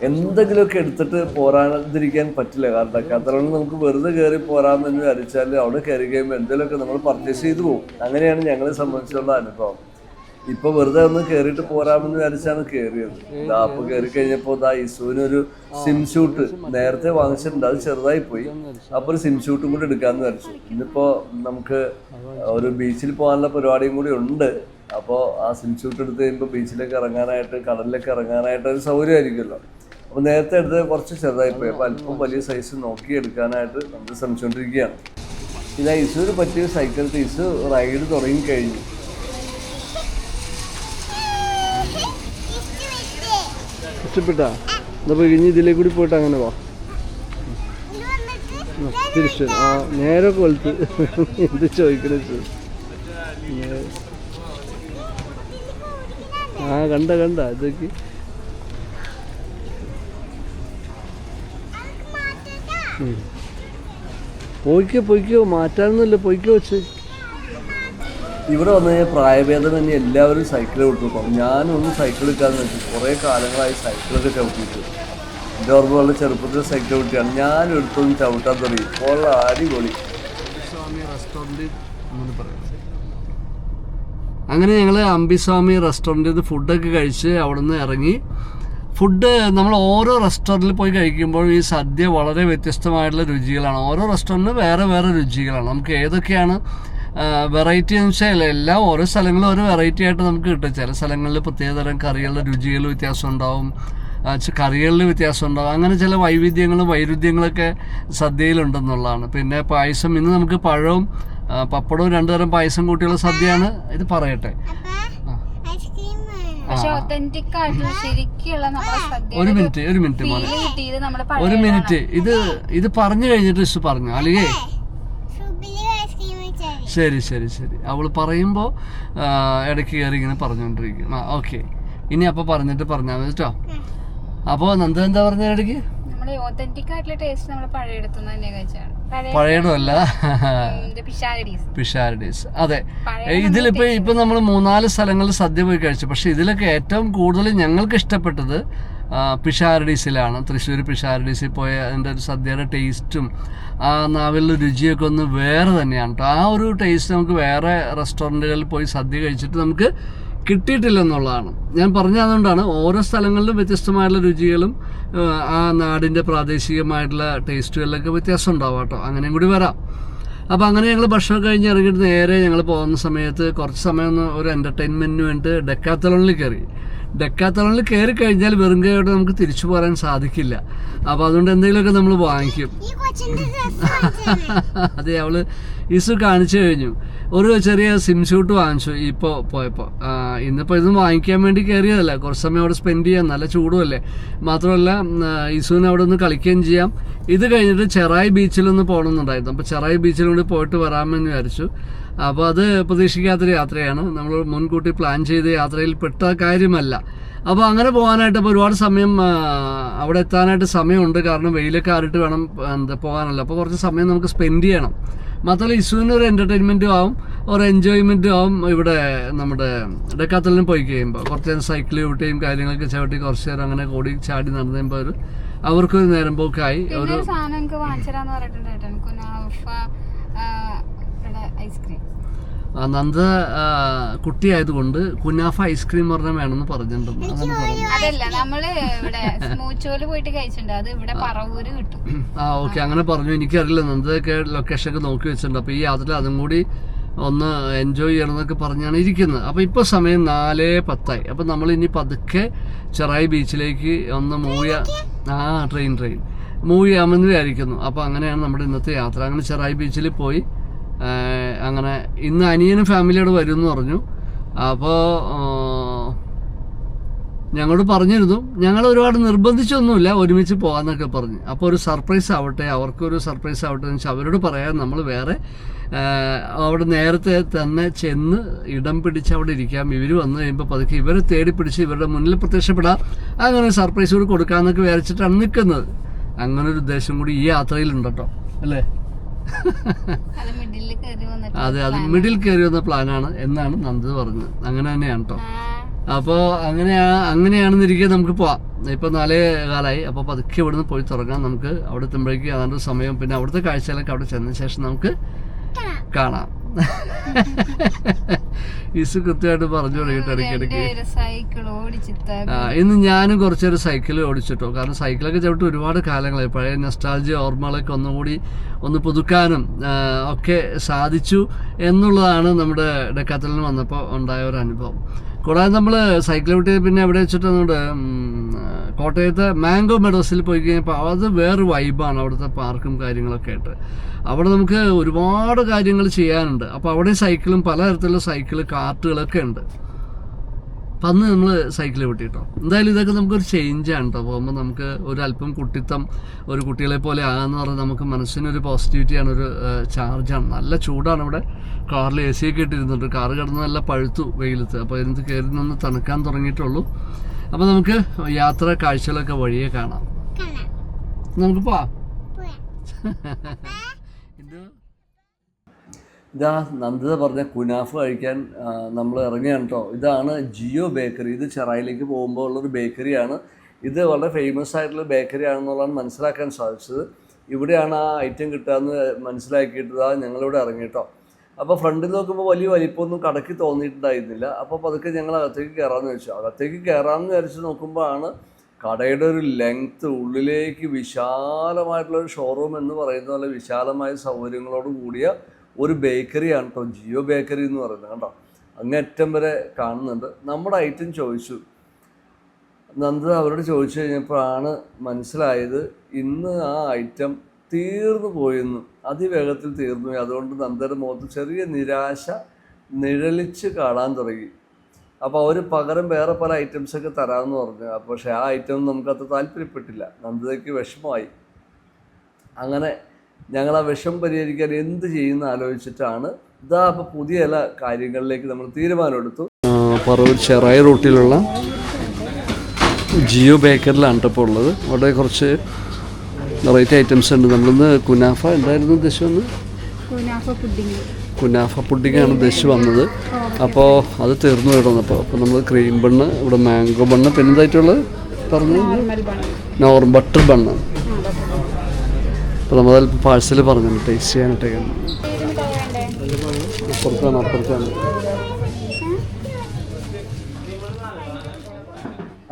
Speaker 1: എന്തെങ്കിലുമൊക്കെ എടുത്തിട്ട് പോരാതിരിക്കാൻ പറ്റില്ല. കാരണം ഡെക്കാത്തലോണിൽ നമുക്ക് വെറുതെ കയറി പോരാമെന്ന് വിചാരിച്ചാൽ അവിടെ കയറി കഴിയുമ്പോൾ എന്തെങ്കിലുമൊക്കെ നമ്മൾ പർച്ചേസ് ചെയ്തു പോകും. അങ്ങനെയാണ് ഞങ്ങളെ സംബന്ധിച്ചുള്ള അനുഭവം. ഇപ്പൊ വെറുതെ ഒന്ന് കയറിയിട്ട് പോരാമെന്ന് വിചാരിച്ചാണ് കയറിയത്. ഇതാ അപ്പൊ കയറി കഴിഞ്ഞപ്പോ ഇതാ ഇസുവിനൊരു സിം ഷൂട്ട് നേരത്തെ വാങ്ങിച്ചിട്ടുണ്ട്. അത് ചെറുതായി പോയി. അപ്പൊ ഒരു സിം ഷൂട്ടും കൂടി എടുക്കാന്ന് വിചാരിച്ചു. ഇന്നിപ്പോ നമുക്ക് ഒരു ബീച്ചിൽ പോകാനുള്ള പരിപാടിയും കൂടി ഉണ്ട്. അപ്പോൾ ആ സ്വിം ഷൂട്ട് എടുത്ത് കഴിയുമ്പോൾ ബീച്ചിലേക്ക് ഇറങ്ങാനായിട്ട് കടലിലേക്ക് ഇറങ്ങാനായിട്ട് ഒരു സൗകര്യമായിരിക്കുമല്ലോ. അപ്പോൾ നേരത്തെ എടുത്ത് കുറച്ച് ചെറുതായി പോയി. അപ്പോൾ അല്പം വലിയ സൈസ് നോക്കി എടുക്കാനായിട്ട് നമ്മൾ ശ്രമിച്ചുകൊണ്ടിരിക്കുകയാണ്. ഇതാ ഇസുവിന് പറ്റിയ സൈക്കിൾ തീസ് റൈഡ് തുടങ്ങി കഴിഞ്ഞു. ഇഷ്ടപ്പെട്ടാ? അപ്പോൾ ഇനി ഇതിലേക്ക് കൂടി പോയിട്ട് അങ്ങനെ വാ. തിരിച്ചു. ആ നേരെ കൊളുത്ത് എന്ത് ചോദിക്കണ ആ കണ്ട കണ്ട ഇതൊക്കെ. പോയിക്കോ പോയിക്കോ മാറ്റാനൊന്നുമില്ല പോയിക്കോ വെച്ച്. ഇവിടെ വന്നു കഴിഞ്ഞാൽ പ്രായഭേദം തന്നെ എല്ലാവരും സൈക്കിൾ വിട്ടു ഞാനൊന്നും സൈക്കിൾ എടുക്കാന്ന് വെച്ചു. കുറേ കാലങ്ങളായി സൈക്കിളൊക്കെ ചവിട്ടിയിട്ട്. എന്റെ ഓർമ്മ വളരെ ചെറുപ്പത്തിൽ സൈക്കിൾ ചവിട്ടിയാണ് ഞാൻ എടുത്തൊന്നും ചവിട്ടാൻ തുടങ്ങി. ഇപ്പോൾ അടിപൊളി. അങ്ങനെ ഞങ്ങൾ അമ്പിസ്വാമി റെസ്റ്റോറന്റിൽ നിന്ന് ഫുഡൊക്കെ കഴിച്ച് അവിടെ നിന്ന് ഇറങ്ങി. ഫുഡ് നമ്മൾ ഓരോ റെസ്റ്റോറന്റിൽ പോയി കഴിക്കുമ്പോൾ ഈ സദ്യ വളരെ വ്യത്യസ്തമായിട്ടുള്ള രുചികളാണ്. ഓരോ റെസ്റ്റോറന്റിന് വേറെ വേറെ രുചികളാണ്. നമുക്ക് ഏതൊക്കെയാണ് വെറൈറ്റി എന്ന് വെച്ചാൽ എല്ലാം ഓരോ സ്ഥലങ്ങളും ഓരോ വെറൈറ്റി ആയിട്ട് നമുക്ക് കിട്ടും. ചില സ്ഥലങ്ങളിൽ പ്രത്യേകതരം കറികളുടെ രുചികൾ വ്യത്യാസം ഉണ്ടാവും. കറികളിൽ വ്യത്യാസം ഉണ്ടാവും. അങ്ങനെ ചില വൈവിധ്യങ്ങളും വൈരുദ്ധ്യങ്ങളൊക്കെ സദ്യയിലുണ്ടെന്നുള്ളതാണ് പിന്നെ പായസം ഇന്ന് നമുക്ക് പഴവും പപ്പടവും രണ്ടു തരം പായസം കൂട്ടിയുള്ള സദ്യയാണ് ഇത് പറയട്ടെ. ഒരു മിനിറ്റ് ഒരു മിനിറ്റ് ഒരു മിനിറ്റ്. ഇത് ഇത് പറഞ്ഞു കഴിഞ്ഞിട്ട് ഇസ് പറഞ്ഞു
Speaker 3: അല്ലേ?
Speaker 1: ശരി ശരി ശരി. അവൾ പറയുമ്പോൾ ഇടയ്ക്ക് കയറി ഇങ്ങനെ പറഞ്ഞുകൊണ്ടിരിക്കും ആ ഓക്കെ. ഇനി അപ്പോൾ പറഞ്ഞിട്ട് പറഞ്ഞാൽ മതി കേട്ടോ. അപ്പോൾ നന്ദ എന്താ പറഞ്ഞ ഇടയ്ക്ക്?
Speaker 4: നമ്മുടെ ഓതന്റിക് ആയിട്ടുള്ള ടേസ്റ്റ് നമ്മൾ പഴയ എടുത്തുനിന്ന് തന്നെ കഴിച്ചാണ്
Speaker 1: പഴയടല്ല
Speaker 4: പിഷാരഡീസ്
Speaker 1: അതെ. ഇതിലിപ്പോ ഇപ്പൊ നമ്മൾ മൂന്നാൽ സ്ഥലങ്ങളിൽ സദ്യ പോയി കഴിച്ചു. പക്ഷെ ഇതിലൊക്കെ ഏറ്റവും കൂടുതൽ ഞങ്ങൾക്ക് ഇഷ്ടപ്പെട്ടത് പിഷാരഡീസിലാണ് തൃശ്ശൂർ പിഷാരഡീസിൽ പോയ അതിന്റെ ഒരു സദ്യയുടെ ടേസ്റ്റും ആ നാവിലെ രുചിയൊക്കെ ഒന്ന് വേറെ തന്നെയാണ്. കേട്ടോ ആ ഒരു ടേസ്റ്റ് നമുക്ക് വേറെ റെസ്റ്റോറന്റുകളിൽ പോയി സദ്യ കഴിച്ചിട്ട് നമുക്ക് കിട്ടിയിട്ടില്ല എന്നുള്ളതാണ് ഞാൻ പറഞ്ഞതുകൊണ്ടാണ് ഓരോ സ്ഥലങ്ങളിലും വ്യത്യസ്തമായിട്ടുള്ള രുചികളും ആ, നാടിന്റെ പ്രാദേശികമായിട്ടുള്ള ടേസ്റ്റുകളിലൊക്കെ വ്യത്യാസം ഉണ്ടാവും കേട്ടോ. അങ്ങനെയും കൂടി വരാം. അപ്പോൾ അങ്ങനെ ഞങ്ങൾ ഭക്ഷണം കഴിഞ്ഞ് ഇറങ്ങിയിട്ട് നേരെ ഞങ്ങൾ പോകുന്ന സമയത്ത് കുറച്ച് സമയം ഒന്ന് ഒരു എന്റർടൈൻമെന്റിന് വേണ്ടി ഡെക്കാത്തലോണിൽ കയറി. ഡെക്കാത്തലോണിൽ കയറി കഴിഞ്ഞാൽ വെറും കൈയോടെ നമുക്ക് തിരിച്ചു പോരാൻ സാധിക്കില്ല. അപ്പോൾ അതുകൊണ്ട് എന്തെങ്കിലുമൊക്കെ നമ്മൾ വാങ്ങിക്കും. അതെ അവൾ ഇസു കാണിച്ചു കഴിഞ്ഞു. ഒരു ചെറിയ സിം ഷൂട്ട് വാങ്ങിച്ചു. ഇപ്പോൾ പോയപ്പോൾ ഇന്നിപ്പോൾ ഇതും വാങ്ങിക്കാൻ വേണ്ടി കയറിയതല്ല കുറച്ച് സമയം അവിടെ സ്പെൻഡ് ചെയ്യാം. നല്ല ചൂടുമല്ലേ മാത്രമല്ല ഇസുവിന് അവിടെ ഒന്ന് കളിക്കുകയും ചെയ്യാം. ഇത് കഴിഞ്ഞിട്ട് ചെറായി ബീച്ചിലൊന്ന് പോകണമെന്നുണ്ടായിരുന്നു. അപ്പോൾ ചെറായി ബീച്ചിൽ കൂടി പോയിട്ട് വരാമെന്ന് വിചാരിച്ചു. അപ്പോൾ അത് പ്രതീക്ഷിക്കാത്തൊരു യാത്രയാണ്. നമ്മൾ മുൻകൂട്ടി പ്ലാൻ ചെയ്ത യാത്രയിൽ പെട്ട കാര്യമല്ല. അപ്പോൾ അങ്ങനെ പോകാനായിട്ട് അപ്പോൾ ഒരുപാട് സമയം അവിടെ എത്താനായിട്ട് സമയമുണ്ട്. കാരണം വെയിലൊക്കെ ആറിട്ട് വേണം എന്താ പോകാനല്ല. അപ്പോൾ കുറച്ച് സമയം നമുക്ക് സ്പെൻഡ് ചെയ്യണം. മാത്രമല്ല ഇസുവിന് ഒരു എന്റർടൈൻമെന്റും ആവും ഒരു എൻജോയ്മെന്റും ആവും ഇവിടെ നമ്മുടെ ഡെക്കാത്തലിന് പോയി കഴിയുമ്പോൾ കുറച്ച് നേരം സൈക്കിൾ ചവിട്ടിയും കാര്യങ്ങളൊക്കെ ചവിട്ടി കുറച്ച് നേരം അങ്ങനെ കൂടി ചാടി നടന്നു കഴിയുമ്പോൾ ഒരു അവർക്കൊരു നേരം പോക്കായി. ഒരു
Speaker 4: ഐസ്ക്രീം.
Speaker 1: നന്ദ കുട്ടിയായതുകൊണ്ട് കുനാഫ ഐസ്ക്രീം പറഞ്ഞ വേണമെന്ന് പറഞ്ഞിട്ടുണ്ട്. അങ്ങനെ പറഞ്ഞു
Speaker 4: അതല്ല നമ്മൾ ഇവിടെ സ്മൂച്ചോൽ പോയിട്ട് കഴിച്ചിട്ടുണ്ട്. അത് ഇവിടെ പറവൂര് കിട്ടും.
Speaker 1: ആ ഓക്കെ അങ്ങനെ പറഞ്ഞു. എനിക്കറിയില്ല നന്ദൊക്കെ ലൊക്കേഷൻ ഒക്കെ നോക്കി വെച്ചിട്ടുണ്ട്. അപ്പോൾ ഈ യാത്ര അതും കൂടി ഒന്ന് എൻജോയ് ചെയ്യണം എന്നൊക്കെ പറഞ്ഞാണ് ഇരിക്കുന്നത്. അപ്പോൾ ഇപ്പോൾ സമയം നാല് പത്തായി. അപ്പോൾ നമ്മൾ ഇനി പതുക്കെ ചെറായി ബീച്ചിലേക്ക് ഒന്ന് മൂവ് ആ ട്രെയിൻ ട്രെയിൻ. മൂവ് ചെയ്യാമെന്ന് വിചാരിക്കുന്നു. അപ്പോൾ അങ്ങനെയാണ് നമ്മുടെ ഇന്നത്തെ യാത്ര. അങ്ങനെ ചെറായി ബീച്ചിൽ പോയി അങ്ങനെ ഇന്ന് അനിയനും ഫാമിലിയോട് വരും എന്ന് പറഞ്ഞു. അപ്പോൾ ഞങ്ങളോട് പറഞ്ഞിരുന്നു. ഞങ്ങൾ ഒരുപാട് നിർബന്ധിച്ചൊന്നുമില്ല ഒരുമിച്ച് പോകാന്നൊക്കെ പറഞ്ഞു. അപ്പോൾ ഒരു സർപ്രൈസ് ആവട്ടെ അവർക്കൊരു സർപ്രൈസ് ആവട്ടെ എന്ന് വെച്ചാൽ അവരോട് പറയാൻ നമ്മൾ വേറെ അവിടെ നേരത്തെ തന്നെ ചെന്ന് ഇടം പിടിച്ച് അവിടെ ഇരിക്കാം. ഇവർ വന്നു കഴിയുമ്പോൾ പതുക്കെ ഇവരെ തേടി പിടിച്ച് ഇവരുടെ മുന്നിൽ പ്രത്യക്ഷപ്പെടാം. അങ്ങനെ ഒരു സർപ്രൈസ് കൂടി കൊടുക്കാമെന്നൊക്കെ വിചാരിച്ചിട്ടാണ് നിൽക്കുന്നത് അങ്ങനെ ഒരു ഉദ്ദേശം കൂടി ഈ യാത്രയിലുണ്ട് കേട്ടോ. അല്ലേ?
Speaker 4: അത്
Speaker 1: അതെ മിഡിൽ കയറി വന്ന പ്ലാനാണ് എന്നാണ് നന്ദി പറഞ്ഞത്. അങ്ങനെ തന്നെയാണ് കേട്ടോ അപ്പോൾ അങ്ങനെയാ അങ്ങനെയാണെന്നിരിക്കെ നമുക്ക് പോവാം. ഇപ്പൊ നാലേ കാലമായി അപ്പോൾ പതുക്കെ ഇവിടുന്ന് പോയി തുടങ്ങാം നമുക്ക് അവിടെ എത്തുമ്പോഴേക്കും അതാണ്ട് സമയം പിന്നെ അവിടുത്തെ കാഴ്ചകളൊക്കെ അവിടെ ചെന്ന ശേഷം നമുക്ക് കാണാം. ഈസ് കൃത്യമായിട്ട് പറഞ്ഞു തുടങ്ങിയിട്ട് ഇടയ്ക്കിടയ്ക്ക്. ആ, ഇന്ന് ഞാനും കുറച്ചൊരു സൈക്കിൾ ഓടിച്ചിട്ടോ. കാരണം സൈക്കിളൊക്കെ ചവിട്ട് ഒരുപാട് കാലങ്ങളായി. പഴയ നെസ്റ്റാൾജിയ ഓർമ്മകളൊക്കെ ഒന്നുകൂടി ഒന്ന് പുതുക്കാനും ഒക്കെ സാധിച്ചു എന്നുള്ളതാണ് നമ്മുടെ ഡെക്കാത്തലിന് വന്നപ്പോൾ ഉണ്ടായ ഒരു അനുഭവം. കൂടാതെ നമ്മൾ സൈക്കിൾ വിട്ട് പിന്നെ എവിടെ വെച്ചിട്ട് നമ്മുടെ ഉം, കോട്ടയത്തെ മാംഗോ മെഡോസിൽ പോയി കഴിഞ്ഞപ്പോൾ അത് വേറെ വൈബാണ് അവിടുത്തെ പാർക്കും കാര്യങ്ങളൊക്കെ ആയിട്ട്. അവിടെ നമുക്ക് ഒരുപാട് കാര്യങ്ങൾ ചെയ്യാനുണ്ട്. അപ്പോൾ അവിടെ സൈക്കിളും പലതരത്തിലുള്ള സൈക്കിൾ കാർട്ടുകളൊക്കെ ഉണ്ട്. അപ്പം അന്ന് നമ്മൾ സൈക്കിൾ വിട്ടിട്ടോ. എന്തായാലും ഇതൊക്കെ നമുക്കൊരു ചേഞ്ചാണ് കേട്ടോ പോകുമ്പോൾ നമുക്ക് ഒരു അല്പം കുട്ടിത്തം ഒരു കുട്ടികളെ പോലെ ആകാന്ന് പറഞ്ഞാൽ നമുക്ക് മനസ്സിനൊരു പോസിറ്റിവിറ്റിയാണ് ഒരു ചാർജാണ് നല്ല ചൂടാണ് ഇവിടെ കാറിൽ എ സി ഒക്കെ ഇട്ടിരുന്നുണ്ട്. കാറ് കിടന്ന് നല്ല പഴുത്തു വെയിലത്ത്. അപ്പോൾ അതിനകത്ത് കയറി നിന്ന് തണുക്കാൻ തുടങ്ങിയിട്ടുള്ളൂ. അപ്പോൾ നമുക്ക് യാത്ര കാഴ്ചകളൊക്കെ വഴിയെ കാണാം. നമുക്ക്
Speaker 3: പോ
Speaker 1: ഇത് നന്ദിത പറഞ്ഞ കുനാഫ് കഴിക്കാൻ നമ്മൾ ഇറങ്ങിയാണ് കേട്ടോ ഇതാണ് ജിയോ ബേക്കറി. ഇത് ചെറായിലേക്ക് പോകുമ്പോൾ ഉള്ളൊരു ബേക്കറിയാണ്. ഇത് വളരെ ഫേമസ് ആയിട്ടുള്ള ബേക്കറി ആണെന്നുള്ളതാണ് മനസ്സിലാക്കാൻ സാധിച്ചത്. ഇവിടെയാണ് ആ ഐറ്റം കിട്ടുകയെന്ന് മനസ്സിലാക്കിയിട്ട് ഞങ്ങളിവിടെ ഇറങ്ങി കേട്ടോ അപ്പോൾ ഫ്രണ്ടിൽ നോക്കുമ്പോൾ വലിയ വലിപ്പമൊന്നും കടക്കി തോന്നിയിട്ടുണ്ടായിരുന്നില്ല. അപ്പോൾ പതുക്കെ ഞങ്ങൾ അകത്തേക്ക് കയറാമെന്ന് വെച്ചു അകത്തേക്ക് കയറാമെന്ന് വിചാരിച്ച് നോക്കുമ്പോഴാണ് കടയുടെ ഒരു ലെങ്ത്ത് ഉള്ളിലേക്ക് വിശാലമായിട്ടുള്ള ഒരു ഷോറൂം എന്ന് പറയുന്ന പോലെ വിശാലമായ സൗകര്യങ്ങളോട് കൂടിയ ഒരു ബേക്കറിയാണ് കേട്ടോ ജിയോ ബേക്കറി എന്ന് പറയുന്നത് കേട്ടോ അങ്ങേറ്റം വരെ കാണുന്നുണ്ട്. നമ്മുടെ ഐറ്റം ചോദിച്ചു. നന്ദ അവരോട് ചോദിച്ചു കഴിഞ്ഞപ്പോഴാണ് മനസ്സിലായത് ഇന്ന് ആ ഐറ്റം തീർന്നു പോയെന്ന് അതിവേഗത്തിൽ തീർന്നു അതുകൊണ്ട് നന്ദര മുഖത്ത് ചെറിയ നിരാശ നിഴലിച്ച് കാണാൻ തുടങ്ങി. അപ്പോൾ അവർ പകരം വേറെ പല ഐറ്റംസൊക്കെ തരാമെന്ന് പറഞ്ഞു. അപ്പോൾ പക്ഷേ ആ ഐറ്റം നമുക്കത് താല്പര്യപ്പെട്ടില്ല. നന്ദിതയ്ക്ക് വിഷമമായി. അങ്ങനെ ഞങ്ങൾ ആ വിഷം പരിഹരിക്കാൻ എന്ത് ചെയ്യുന്ന ആലോചിച്ചിട്ടാണ് ഇതാ അപ്പോൾ പുതിയ ചില കാര്യങ്ങളിലേക്ക് നമ്മൾ തീരുമാനമെടുത്തു. പറവൂർ ചെറായി റൂട്ടിലുള്ള ജിയോ ബേക്കറിലാണ് ഇപ്പോൾ ഉള്ളത്. അവിടെ കുറച്ച് വെറൈറ്റി ഐറ്റംസ് ഉണ്ട്. നമ്മളിന്ന് കുനാഫ എന്തായിരുന്നു ഉദ്ദേശം വന്ന്
Speaker 4: കുനാഫ പുഡിങ്
Speaker 1: കുനാഫ പുഡിങ്ങാണ് ഉദ്ദേശിച്ച് വന്നത്. അപ്പോൾ അത് തീർന്നു കിടന്നപ്പോൾ അപ്പോൾ നമ്മൾ ക്രീം ബണ്ണ് ഇവിടെ മാംഗോ ബണ്ണ് പിന്നെ എന്തായിട്ടുള്ളത് പറഞ്ഞു. നോർ ബട്ടർ ബണ്ണ് അപ്പോൾ നമ്മൾ പാഴ്സൽ പറഞ്ഞു ടേസ്റ്റ് ചെയ്യാനായിട്ടൊക്കെയാണ് അപ്പുറത്താണ് അപ്പുറത്താണ്.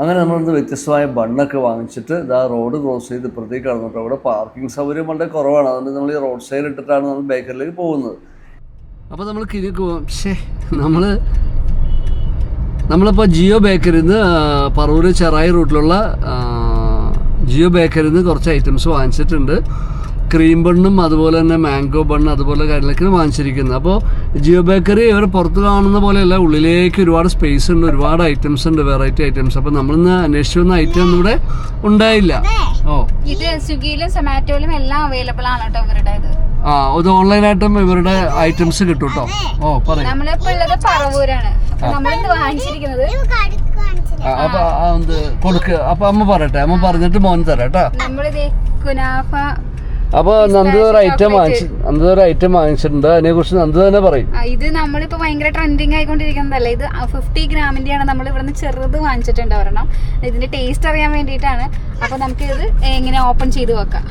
Speaker 1: അങ്ങനെ നമ്മളിന്ന് വ്യത്യസ്തമായ ബണ്ണൊക്കെ വാങ്ങിച്ചിട്ട് ഇതാ റോഡ് ക്രോസ് ചെയ്ത് ഇപ്പുറത്തേക്ക് കടന്നിട്ട് അവിടെ പാർക്കിംഗ് സൗകര്യം വളരെ കുറവാണ്. അതുകൊണ്ട് നമ്മൾ ഈ റോഡ് സൈഡിൽ ഇട്ടിട്ടാണ് നമ്മൾ ബേക്കറിലേക്ക് പോകുന്നത്. അപ്പോൾ നമ്മൾ കിഴക്ക് പോകാം പക്ഷേ നമ്മൾ നമ്മളിപ്പോൾ ജിയോ ബേക്കറിയിൽ നിന്ന് പറവൂർ ചെറായി റൂട്ടിലുള്ള ജിയോ ബേക്കറിയിൽ നിന്ന് കുറച്ച് ഐറ്റംസ് വാങ്ങിച്ചിട്ടുണ്ട്. ക്രീം ബണ്ണും അതുപോലെ തന്നെ മാംഗോ ബണ്ണ് അതുപോലെ കാര്യങ്ങളൊക്കെയാണ് വാങ്ങിച്ചിരിക്കുന്നത്. അപ്പോൾ ജിയോ ബേക്കറി ഇവർ പുറത്ത് കാണുന്ന പോലെയല്ല ഉള്ളിലേക്ക് ഒരുപാട് സ്പേസ് ഉണ്ട് ഒരുപാട് ഐറ്റംസ് ഉണ്ട് വെറൈറ്റി ഐറ്റംസ് അപ്പോൾ നമ്മളിന്ന് അന്വേഷിച്ചു വന്ന ഐറ്റം ഒന്നും ഇവിടെ ഉണ്ടായില്ല. ഓ.
Speaker 4: ഇത് സ്വിഗ്ഗിയിലും സൊമാറ്റോയിലും എല്ലാം അവൈലബിൾ ആണ് കേട്ടോ ഇവരുടെ ഇത്
Speaker 1: ആ ഇത് ഓൺലൈനായിട്ടും ഇവരുടെ ഐറ്റംസ് കിട്ടും കേട്ടോ ഓ പറയും.
Speaker 4: നമ്മളിപ്പോ ഉള്ളത് പറവൂരാണ്. നമ്മളിന്ന് വാങ്ങിച്ചിരിക്കുന്നത്
Speaker 1: അപ്പൊ അമ്മ പറയട്ടെ. അമ്മ പറഞ്ഞിട്ട് മോൻ തരാം കേട്ടോ.
Speaker 4: നമ്മളിത് കുനാഫ
Speaker 1: അപ്പൊ നന്ദു ഒരു ഐറ്റം വാങ്ങിച്ചു നന്ദു ഒരു ഐറ്റം വാങ്ങിച്ചിട്ടുണ്ട്. അതിനെ കുറിച്ച് നന്ദു തന്നെ പറയും.
Speaker 4: ഇത് നമ്മളിപ്പോ ഭയങ്കര ട്രെൻഡിങ് ആയിക്കൊണ്ടിരിക്കുന്നതല്ലേ? ഇത് ഫിഫ്റ്റി ഗ്രാമിന്റെയാണ് നമ്മൾ ഇവിടുന്ന് ചെറുത് വാങ്ങിച്ചിട്ടുണ്ട് ഒരെണ്ണം. ഇതിന്റെ ടേസ്റ്റ് അറിയാൻ വേണ്ടിയിട്ടാണ്. അപ്പൊ നമുക്ക് ഇത് എങ്ങനെ ഓപ്പൺ ചെയ്ത് വെക്കാം?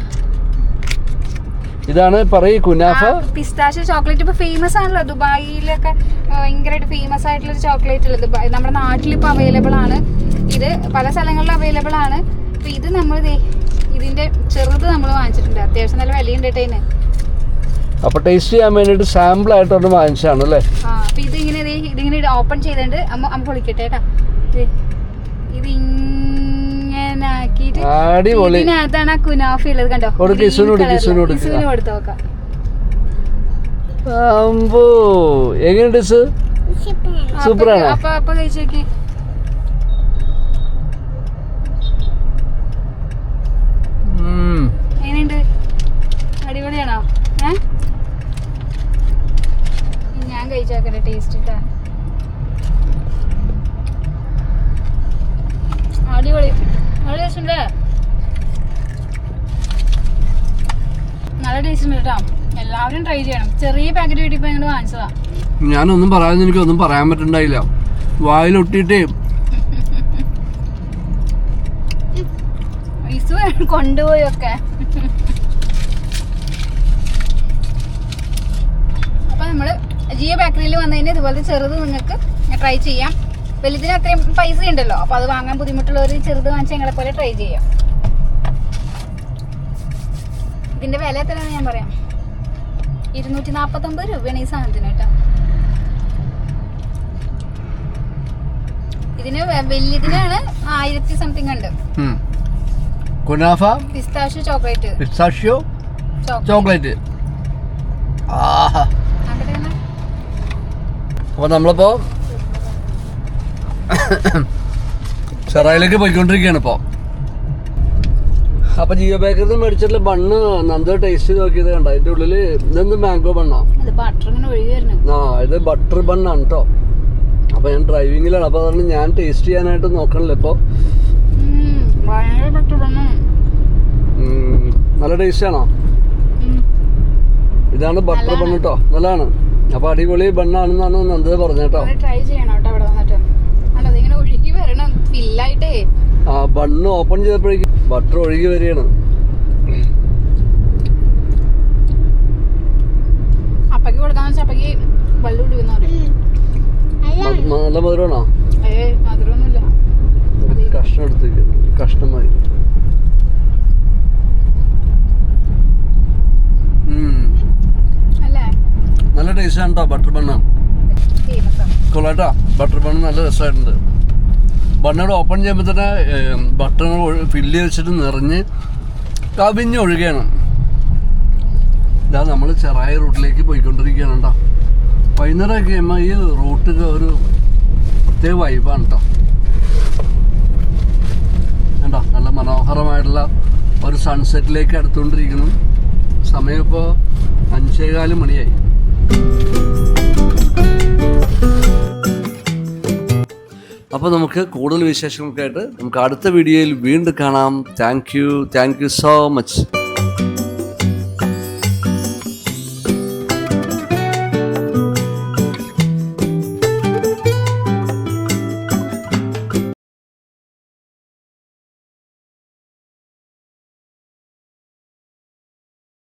Speaker 1: ഇതാണ് പറയ് കുനാഫ.
Speaker 4: പിസ്താഷ്യ ചോക്ലേറ്റ് ഇപ്പൊ ഫേമസ് ആണല്ലോ. ദുബായിലൊക്കെ ഭയങ്കരമായിട്ട് ഫേമസ് ആയിട്ടുള്ള ഒരു ചോക്ലേറ്റ് ഉള്ളത് ദുബായ് നമ്മുടെ നാട്ടിൽ ഇപ്പൊ അവൈലബിൾ ആണ്. ഇത് പല സ്ഥലങ്ങളിലും അവൈലബിൾ ആണ്. അപ്പൊ ഇത് നമ്മൾ ഇതിന്റെ ചെറുത് നമ്മൾ വാങ്ങിച്ചിട്ടുണ്ട്. അത്യാവശ്യം നല്ല വിലയുണ്ട് കേട്ടോ
Speaker 1: അപ്പൊ ടേസ്റ്റ് ചെയ്യാൻ വേണ്ടിട്ട് സാമ്പിൾ ആയിട്ട് ഒന്ന് വാങ്ങിച്ചാണ് അല്ലേ?
Speaker 4: അപ്പൊ ഇതിങ്ങനെ ഇതിങ്ങനെ ഓപ്പൺ ചെയ്തിട്ടുണ്ട്. അമ്മ അമ്മ പൊളിക്കട്ടെ കേട്ടാ. ഇത് ഇങ്ങനെ ആക്കിയിട്ട് ഇതിനകത്താണ് ആ കുനാഫി ഉള്ളത് കണ്ടോ?
Speaker 1: ഒരു
Speaker 4: Green
Speaker 1: ഒരു കൊടുക്ക്,
Speaker 4: ഒരു.
Speaker 1: ഇസുവിന്
Speaker 4: കൊടുത്ത് നോക്കാം.
Speaker 1: എങ്ങനെയുണ്ട് സൂപ്പറാണോ?
Speaker 4: അപ്പൊ അപ്പൊ കഴിച്ചേക്ക് എങ്ങനെയുണ്ട്? അടിപൊളിയാണോ? ഏ? ഞാൻ കഴിച്ചാക്കട്ടെ ടേസ്റ്റ് കേട്ടാ അടിപൊളി. നല്ല ടേസ്റ്റ് ഉണ്ട്. നല്ല ടേസ്റ്റ് ഉണ്ട് കേട്ടോ എല്ലാവരും ട്രൈ ചെയ്യണം. ചെറിയ പാക്കറ്റ് കിട്ടിയപ്പോ ഞങ്ങൾ വാങ്ങിച്ചതാ.
Speaker 1: ഞാനൊന്നും പറയാൻ എനിക്കൊന്നും പറയാൻ പറ്റുണ്ടായില്ല.
Speaker 4: വായിലൊട്ടിട്ട് കൊണ്ടുപോയൊക്കെ അപ്പൊ നമ്മൾ ജിയോ ബേക്കറിയിൽ വന്നതിന് ഇതുപോലത്തെ ചെറുത് നിങ്ങൾക്ക് ട്രൈ ചെയ്യാം. വലുതിന് അത്രയും പൈസ ഉണ്ടല്ലോ. അപ്പൊ അത് വാങ്ങാൻ ബുദ്ധിമുട്ടുള്ളവർ ചെറുത് വാങ്ങിച്ച് ഞങ്ങളെ പോലെ ട്രൈ ചെയ്യാം. ഇതിന്റെ വില എത്രയാണെന്ന് ഞാൻ പറയാം. ഇരുന്നൂറ്റി നാപ്പത്തി ഒമ്പത് രൂപയാണ് ഈ സാധനത്തിന് കേട്ടോ. ഇതിന് വലിയതിനാണ് ആയിരത്തി സംതിങ് ഉണ്ട്.
Speaker 1: Kunafa?
Speaker 4: Pistachio chocolate.
Speaker 1: Pistachio?
Speaker 4: Chocolate.
Speaker 1: Chocolate. ആഹാ.
Speaker 4: അങ്ങോട്ട്
Speaker 1: അപ്പോൾ നമ്മളിപ്പോൾ ചെറായിലേക്ക് പോയിക്കൊണ്ടിരിക്കുകയാണ് ഇപ്പോൾ അപ്പൊ ജിയോ ബേക്കറിൽ നിന്ന് മേടിച്ചിട്ടുള്ള ബണ്ണ് നന്ദ ടേസ്റ്റ് ചെയ്ത് നോക്കിയത് കണ്ട? അതിന്റെ ഉള്ളിൽ ഇതെന്ത് മാംഗോ ബണ്ണോ? ആ ഇത് ബട്ടർ ബണ്ണാണ് കേട്ടോ അപ്പൊ ഞാൻ ഡ്രൈവിങ്ങിലാണ് അപ്പൊ അതുകൊണ്ട് ഞാൻ ടേസ്റ്റ് ചെയ്യാനായിട്ട് നോക്കണില്ല ഇപ്പോൾ
Speaker 4: ഉം, ഭയങ്കര ബട്ടർ ബണ്ണ്
Speaker 1: നല്ല ടേസ്റ്റ് ആണോ? ഇതാണ് ബട്ടർ ബൺ കേട്ടോ നല്ലതാണ്. അപ്പൊ അടിപൊളി ബണ്ണാണെന്നാണ് നന്ദ പറഞ്ഞേട്ടോ
Speaker 4: ട്രൈ ചെയ്യണം കേട്ടോ അവിടെ വന്നിട്ട്. അല്ല അതിങ്ങനെ ഒഴുകി വരണം. ഫില്ലായിട്ടേ
Speaker 1: ആ ബണ്ണ് ഓപ്പൺ ചെയ്തപ്പോഴേക്കും ബട്ടർ ഒഴുകി വരികയാണ്.
Speaker 4: അപ്പക്ക് കൊടുക്കാന്ന് വെച്ചാൽ അപ്പക്ക് വെള്ളം കുടിക്കുന്ന പറയും
Speaker 1: മ- മ- നല്ല മധുരമാണോ?
Speaker 4: ഏ
Speaker 1: ഒരു കഷ്ണം എടുത്തേക്ക് കഷ്ണമായി നല്ല ടേസ്റ്റ് ആണ് കേട്ടോ ബട്ടർ ബണ്ണ് കൊള്ളാട്ടാ. ബട്ടർ ബണ്ണ് നല്ല രസമായിട്ടുണ്ട് ബണ്ണോട് ഓപ്പൺ ചെയ്യുമ്പോൾ തന്നെ ബട്ടർ ഫില്ല് വെച്ചിട്ട് നിറഞ്ഞ് കവിഞ്ഞ് ഒഴുകയാണ്. ഇതാ നമ്മൾ ചെറായ റൂട്ടിലേക്ക് പോയിക്കൊണ്ടിരിക്കുകയാണ് കേട്ടോ വൈകുന്നേരമൊക്കെ കഴിയുമ്പോൾ ഈ റൂട്ടിൽ ഒരു പ്രത്യേക വൈബാണ് കേട്ടോ കണ്ടോ? നല്ല മനോഹരമായിട്ടുള്ള ഒരു സൺസെറ്റിലേക്ക് അടുത്തുകൊണ്ടിരിക്കുന്നു. സമയം ഇപ്പോൾ അഞ്ചേകാൽ മണിയായി. അപ്പോൾ നമുക്ക് കൂടുതൽ വിശേഷങ്ങൾക്കായിട്ട് നമുക്ക് അടുത്ത വീഡിയോയിൽ വീണ്ടും കാണാം. Thank you thank you so much